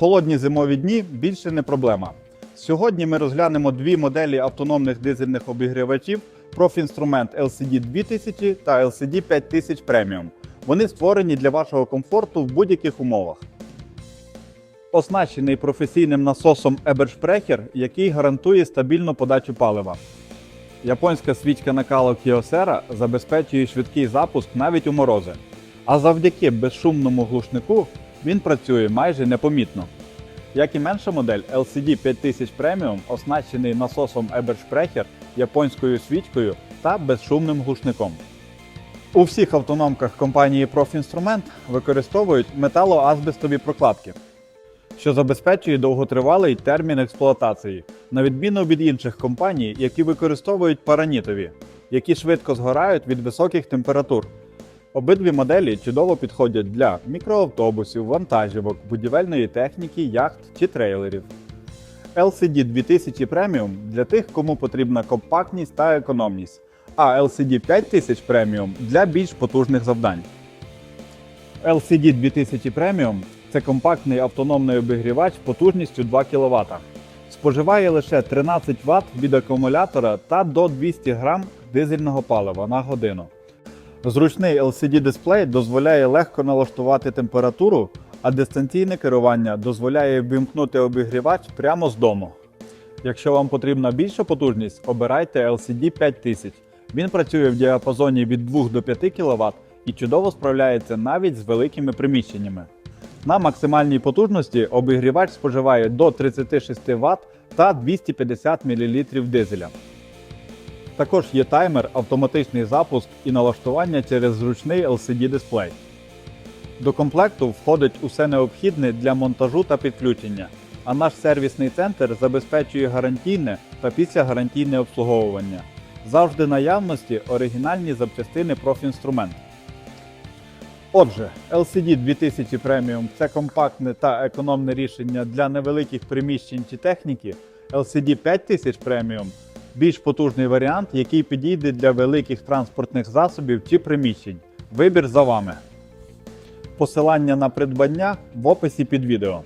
холодні зимові дні більше не проблема. Сьогодні ми розглянемо дві моделі автономних дизельних обігрівачів профінструмент LCD 2000 та LCD 5000 Premium. Вони створені для вашого комфорту в будь-яких умовах. Оснащений професійним насосом Ebersprecher, який гарантує стабільну подачу палива. Японська свічка накалу Kyocera забезпечує швидкий запуск навіть у морози. А завдяки безшумному глушнику він працює майже непомітно. Як і менша модель LCD 5000 Premium оснащений насосом Ebersprecher, японською свічкою та безшумним глушником. У всіх автономках компанії Profinstrument використовують металоазбестові прокладки, що забезпечує довготривалий термін експлуатації, на відміну від інших компаній, які використовують паранітові, які швидко згорають від високих температур. Обидві моделі чудово підходять для мікроавтобусів, вантажівок, будівельної техніки, яхт чи трейлерів. LCD 2000 Premium для тих, кому потрібна компактність та економність, а LCD 5000 Premium для більш потужних завдань. LCD 2000 Premium це компактний автономний обігрівач потужністю 2 кВт. Споживає лише 13 Вт від акумулятора та до 200 г дизельного палива на годину. Зручний LCD-дисплей дозволяє легко налаштувати температуру, а дистанційне керування дозволяє ввімкнути обігрівач прямо з дому. Якщо вам потрібна більша потужність, обирайте LCD 5000. Він працює в діапазоні від 2 до 5 кВт і чудово справляється навіть з великими приміщеннями. На максимальній потужності обігрівач споживає до 36 Вт та 250 мл дизеля. Також є таймер, автоматичний запуск і налаштування через зручний LCD-дисплей. До комплекту входить усе необхідне для монтажу та підключення, а наш сервісний центр забезпечує гарантійне та післягарантійне обслуговування. Завжди наявності оригінальні запчастини профінструмент. Отже, LCD 2000 Premium це компактне та економне рішення для невеликих приміщень чи техніки. LCD 5000 Premium більш потужний варіант, який підійде для великих транспортних засобів чи приміщень. Вибір за вами. Посилання на придбання в описі під відео.